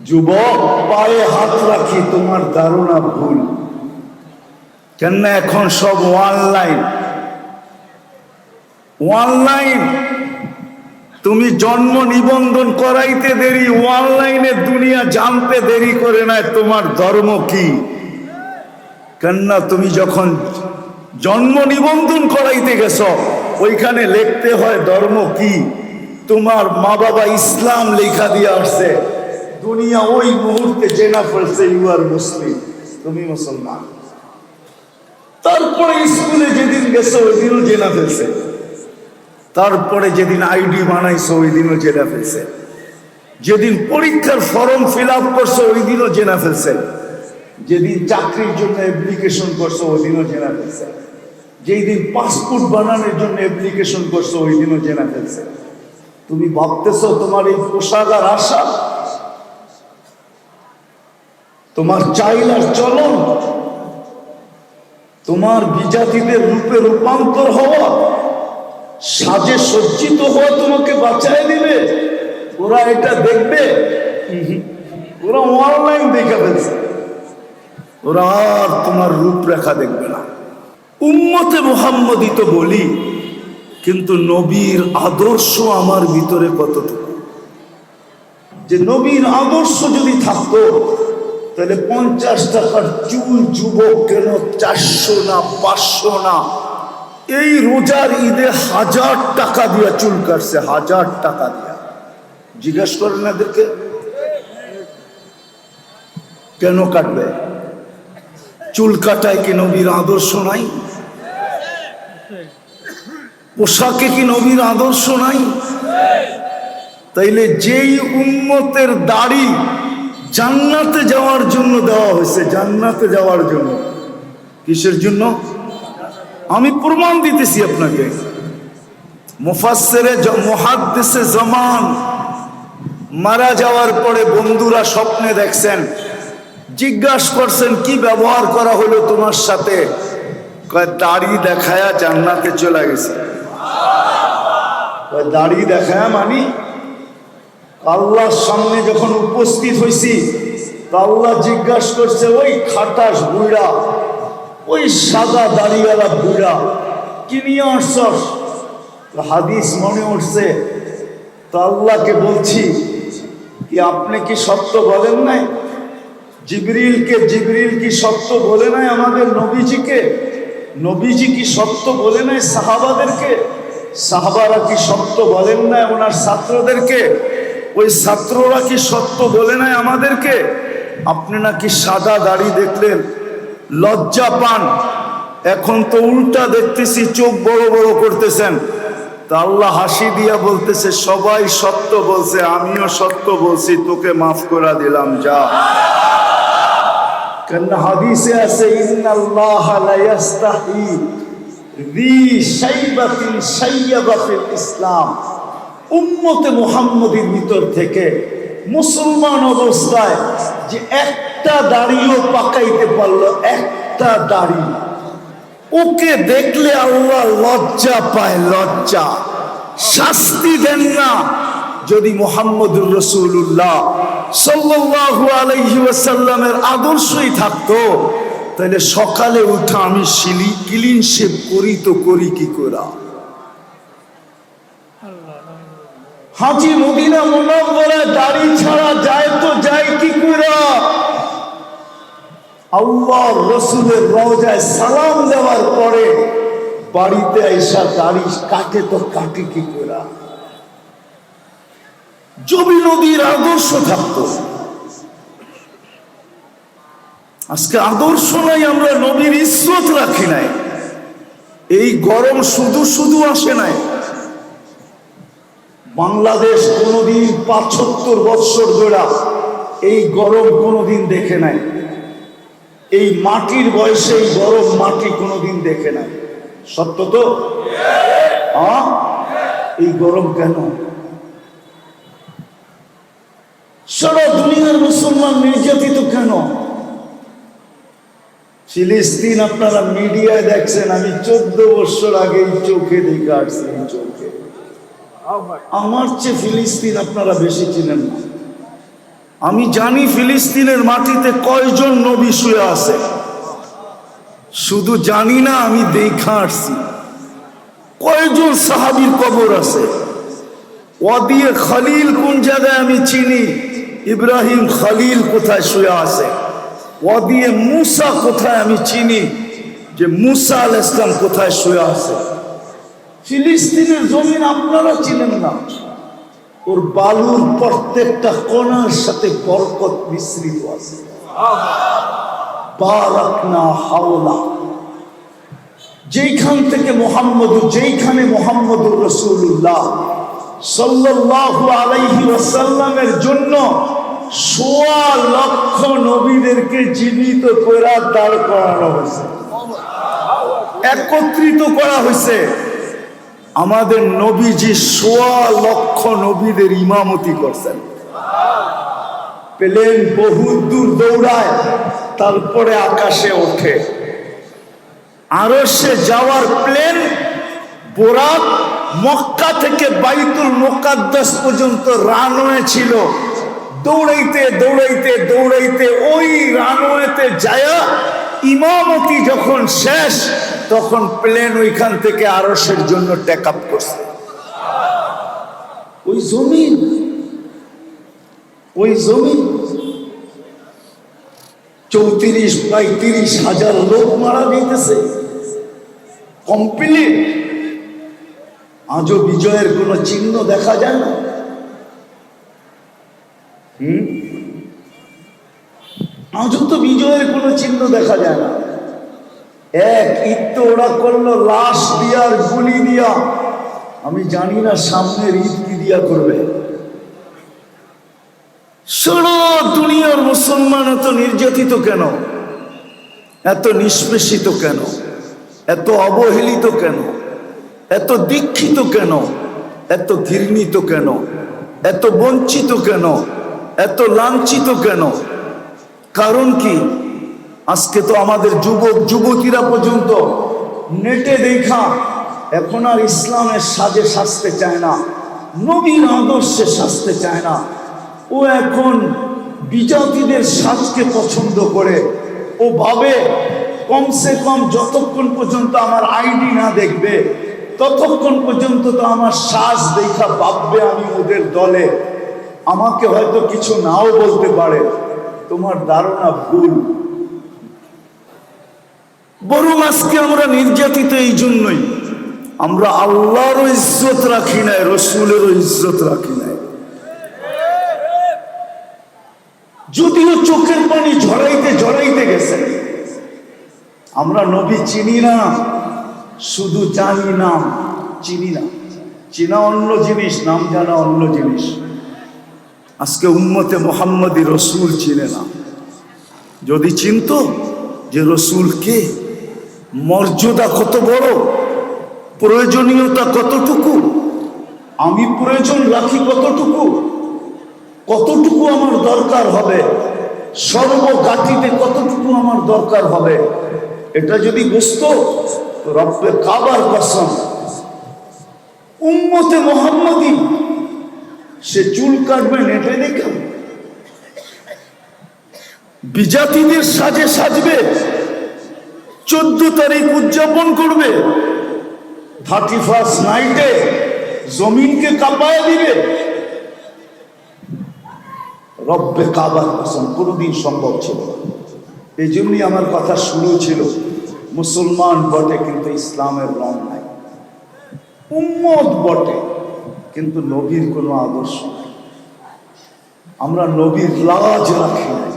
যুবক, পায়ে হাত রাখি, তোমার ধারণা ভুল। কেননা এখন সব অনলাইন অনলাইন তুমি জন্ম নিবন্ধন করাইতে দেরি অনলাইনে দুনিয়া জানতে দেরি করে না তোমার ধর্ম কি? কেননা তুমি যখন জন্ম নিবন্ধন করাইতে গেছ, ওইখানে লিখতে হয় ধর্ম কি? তোমার মা বাবা ইসলাম লেখা দিয়ে আসছে। দুনিয়া ওই মুহূর্তে জেনা ফেলছে ইউ আর মুসলিম তুমি মুসলমান। তারপরে স্কুলে যেদিন গেছো, ওই দিনও জেনা ফেলছে। তারপরে যেদিন আইডি বানাইছো, ওই দিনও জেনা ফেলছে। যেদিন পরীক্ষার ফর্ম ফিল আপ করছ, ওই দিনও জেনা ফেলছে। যেদিন চাকরির জন্য অ্যাপ্লিকেশন করছ, ওই দিনও জেনা ফেলছে। যেই দিন পাসপোর্ট বানানোর জন্য অ্যাপ্লিকেশন করছ, ওই দিনও জেনা ফেলছে। তুমি ভাবতেছো তোমার এই পোশাক আর আশা তোমার চাইল আর চলন, তোমার বিজাতিদের রূপে রূপান্তর হওয়া, সাজে সজ্জিত হওয়া তোমাকে বাঁচায় দিবে। ওরা এটা দেখবে। ওরা অনলাইন দেখে ফেলছে। ওরা আর তোমার রূপরেখা দেখবে না। উম্মতে মোহাম্মদই তো বলি, কিন্তু নবীর আদর্শ আমার ভিতরে কতটুকু? যে নবীর আদর্শ যদি থাকতো তাহলে পঞ্চাশ টাকার চুল যুবক কেন চারশো না, পাঁচশো না? এই রোজার ঈদে হাজার টাকা দিয়া চুল কাটছে, হাজার টাকা দিয়া। জিজ্ঞেস করেন এদেরকে, কেন কাটবে? চুল কাটায় কি নবীর আদর্শ নাই? পোশাকে কি নবীর আদর্শ নাই? তাইলে যেই উন্মতের দাড়ি জান্নাতে যাওয়ার জন্য দেওয়া হয়েছে, জান্নাতে যাওয়ার জন্য। কিসের জন্য? আমি প্রমাণ দিতেছি আপনাকে। মুফাসসিরে জ- মুহাদ্দিসে জামান। মারা যাওয়ার পরে বন্ধুরা স্বপ্নে দেখছেন, জিজ্ঞাসা করছেন, কি ব্যবহার করা হলো তোমার সাথে? দাড়ি দেখায়া জান্নাতে চলে গেছে। দাড়ি দেখায়া মানি আল্লাহর সামনে যখন উপস্থিত হয়েছি তা আল্লাহ জিজ্ঞাসা করছে, ওই খাটাস বুড়া, ওই সাদা দাড়িওয়ালা বুড়া, কি নিয়ে আসছস? হাদিস মনে উঠছে, তো আল্লাহকে বলছি, কি আপনি কি সত্য বলেন নাই? জিবরিলকে, জিবরিল কি সত্য বলে নাই আমাদের নবীজিকে? নবীজি কি সত্য বলে নাই সাহাবাদেরকে? সাহাবারা কি সত্য বলেন নাই ওনার ছাত্রদেরকে? ওই ছাত্ররা কি সত্য বলে নাই আমাদেরকে? আপনি নাকি সাদা দাড়ি দেখলেন? লজ্জা পান। এখন তো উল্টা দেখতেছি, চোখ বড় বড় করতেছেন। তা আল্লাহ হাসি দিয়া বলতেছে, সবাই সত্য বলছে, আমিও সত্য বলছি, তোকে মাফ করে দিলাম, যা। কেন হাদিসে আছে, ইন্নাল্লাহ উম্মতে মুহাম্মদীর ভিতর থেকে মুসলমান অবস্থায় যে একটা দাড়িও পাকাইতে পারল, একটা দাড়ি। ওকে দেখলে আল্লাহ লজ্জা পায়, লজ্জা। শাস্তি দেন না। যদি মোহাম্মদুর রসুল্লাহ সাল্লাল্লাহু আলাইহি ওয়াসাল্লামের আদর্শই থাকতো, তাহলে সকালে উঠা আমি শিলি ক্লিন শেপ করি তো করি কি করা? হাজি মদিনা মুনাব্বরা দাড়ি ছাড়া যায় তো যায় কি করা? আল্লাহ রসুলের রওজায় সালাম দেওয়ার পরে বাড়িতে আইসা দাড়ি কাটে তো কাটে কি করা? জবি নদীর আদর্শ থাকতো। আজকে আদর্শ নাই, আমরা নবীর ইজ্জত রাখি নাই। এই গরম শুধু শুধু আসে নাই। বাংলাদেশ কোনোদিন পাঁচসত্তর বৎসর জোড়া এই গরম কোনোদিন দেখে নাই। এই মাটির বয়সে এই গরম মাটি কোনোদিন দেখে নাই। সত্য তো? হ্যাঁ? এই গরম কেন? সারা দুনিয়ার মুসলমান নির্যাতিত কেন? ফিলিস্তিন আপনারা মিডিয়ায় দেখছেন, আমি চোদ্দ বছর আগে চোখে দেখে আসছি চোখে। আমার চেয়ে ফিলিস্তিন আপনারা বেশি চিনেন না। আমি জানি ফিলিস্তিনের মাটিতে কয়জন নবী শুয়ে আছে। শুধু জানি না, আমি দেখা আসছি। কয়জন সাহাবীর কবর আছে? ওয়াদিয়ে খালিল কোন জায়গায় আমি চিনি? ইব্রাহিম খালিল কোথায় শুয়ে আছে? ওয়াদিয়ে মুসা কোথায় আমি চিনি? যে মুসা আল ইসলাম কোথায় শুয়ে আছে? ফিলিস্তিনের জমিন আপনারা চিনেন না। ওর বালুর প্রত্যেকটা কোণার সাথে বরকত মিশ্রিত আছে। যেইখান থেকে মোহাম্মদ, যেইখানে মোহাম্মদুর রসুল্লাহ সাল্লাল্লাহু আলাইহি ওয়াসাল্লামের জন্য সোয়া লক্ষ নবীদেরকে জীবিত করে দাঁড় করানো হয়েছে। একত্রিত করা হয়েছে। আমাদের নবীজি সোয়া লক্ষ নবীদের ইমামতি করছেন। প্লেন বহু দূর দৌড়ায়, তারপরে আকাশে ওঠে। আরও সে যাওয়ার প্লেন বোরাক মক্কা থেকে বাইতুল মোকাদ্দাস পর্যন্ত রানওয়ে ছিল। দৌড়াইতে দৌড়াইতে দৌড়াইতে ওই রানওয়েতে যায়া ইমামতি যখন শেষ, তখন প্লেন ওইখান থেকে আরসের জন্য টেক আপ করছে। ওই জমিন? ওই জমিন? চৌত্রিশ পঁয়ত্রিশ হাজার লোক মারা যাইতেছে কমপ্লিট আজও বিজয়ের কোনো চিহ্ন দেখা যায় না। হুম? আজও তো বিজয়ের কোনো চিহ্ন দেখা যায় না। এক ঈদ ওরা করল, লাশ দিয়া আর গুলি দিয়া। আমি জানি না সামনের ঈদ কি দিয়া করবে। সারা দুনিয়ার মুসলমান এত নির্যাতিত কেন? এত নিষ্পেষিত কেন? এত অবহেলিত কেন? এত দীক্ষিত কেন? এত ঘৃণিত কেন? এত বঞ্চিত কেন? এত লাঞ্ছিত কেন? কারণ কি? আজকে তো আমাদের যুবক, যুবতীরা পর্যন্ত নেটে দেখা এখন আর ইসলামের সাজে সাজতে চায় না নবীন আদর্শে সাজতে চায় না। ও এখন বিজাতিদের সাজকে পছন্দ করে। ও ভাবে কমসে কম যতক্ষণ পর্যন্ত আমার আইডি না দেখবে, ততক্ষণ পর্যন্ত তো আমার শ্বাস দেখা ভাববে আমি ওদের দলে। আমাকে হয়তো কিছু নাও বলতে পারে। তোমার ধারণা ভুল। বরং আজকে আমরা নির্যাতিত এই জন্যই। আমরা আল্লাহরও ইজ্জত রাখি নাই রসুলেরও ইজ্জত রাখি নাই। যদিও চোখের পানি ঝরাইতে ঝরাইতে গেছে। আমরা নবী চিনি না, শুধু জানি নাম, চিনি না। চিনা অন্য জিনিস, নাম জানা অন্য জিনিস। আজকে উম্মতে মোহাম্মদী রসুল চিনে না। যদি চিনত যে রসুল কে? মর্যাদা কত বড়? প্রয়োজনীয়তা কতটুকু? আমি প্রয়োজন রাখি কতটুকু? কতটুকু আমার দরকার হবে? সর্বগাঠিতে কতটুকু আমার দরকার হবে? এটা যদি বুঝত, রব্বে কাবার কসম। উম্মতে মোহাম্মদী সে চুল কাটবে নেটে দেখে। বিজাতিদের সাজে সাজবে। চোদ্দ তারিখ উদযাপন করবে। থার্টি ফার্স্ট নাইটে জমিনকে কাঁপায় দিবে। রব্বে কাবার কসম, কোনোদিন সম্ভব ছিল না। এই জন্যই আমার কথা শুরু ছিল মুসলমান বটে, কিন্তু ইসলামের রং নাই। উম্মত বটে। কিন্তু নবীর কোনো আদর্শ। আমরা নবীর লাজ রাখি নাই।